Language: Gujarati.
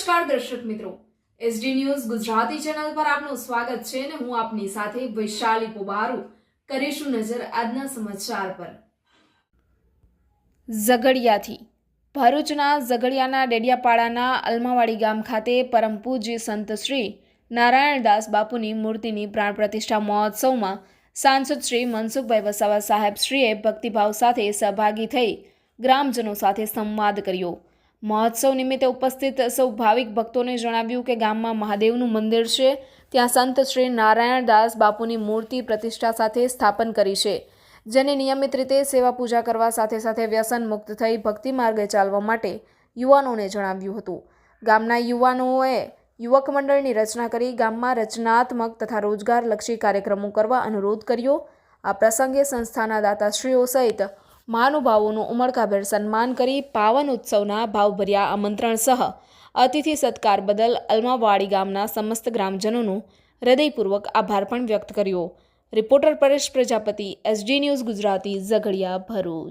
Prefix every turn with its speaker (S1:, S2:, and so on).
S1: નમસ્કાર દર્શક મિત્રો. એસડી ન્યૂઝ ગુજરાતી ચેનલ પર આપનું સ્વાગત છે અને હું આપની સાથે વૈશાલી પોબારુ કરીશું નજર આજના સમાચાર પર. ઝઘડિયાથી. ભરૂચના ઝઘડિયાના ડેડિયાપાડાના અલમાવાડી ગામ ખાતે પરમ પૂજ્ય સંત શ્રી નારાયણદાસ બાપુની મૂર્તિની પ્રાણ પ્રતિષ્ઠા મહોત્સવમાં સાંસદ શ્રી મનસુખભાઈ વસાવા સાહેબ શ્રીએ ભક્તિભાવ સાથે સહભાગી થઈ ગ્રામજનો સાથે સંવાદ કર્યો. મહોત્સવ નિમિત્તે ઉપસ્થિત સૌ ભાવિક ભક્તોને જણાવ્યું કે ગામમાં મહાદેવનું મંદિર છે. ત્યાં સંત શ્રી નારાયણદાસ બાપુની મૂર્તિ પ્રતિષ્ઠા સાથે સ્થાપન કરી છે. જેને નિયમિત રીતે સેવા પૂજા કરવા સાથે સાથે વ્યસન મુક્ત થઈ ભક્તિ માર્ગે ચાલવા માટે યુવાનોને જણાવ્યું હતું. ગામના યુવાનોએ યુવક મંડળની રચના કરી ગામમાં રચનાત્મક તથા રોજગારલક્ષી કાર્યક્રમો કરવા અનુરોધ કર્યો. આ પ્રસંગે સંસ્થાના દાતાશ્રીઓ સહિત મહાનુભાવોનું ઉમળકાભેર સન્માન કરી પાવન ઉત્સવના ભાવભર્યા આમંત્રણ સહ અતિથિ સત્કાર બદલ અલમાવાડી ગામના સમસ્ત ગ્રામજનોનો હૃદયપૂર્વક આભાર પણ વ્યક્ત કર્યો. Reporter Paresh Prajapati, S D news Gujarati, Jhagadia Bharuch.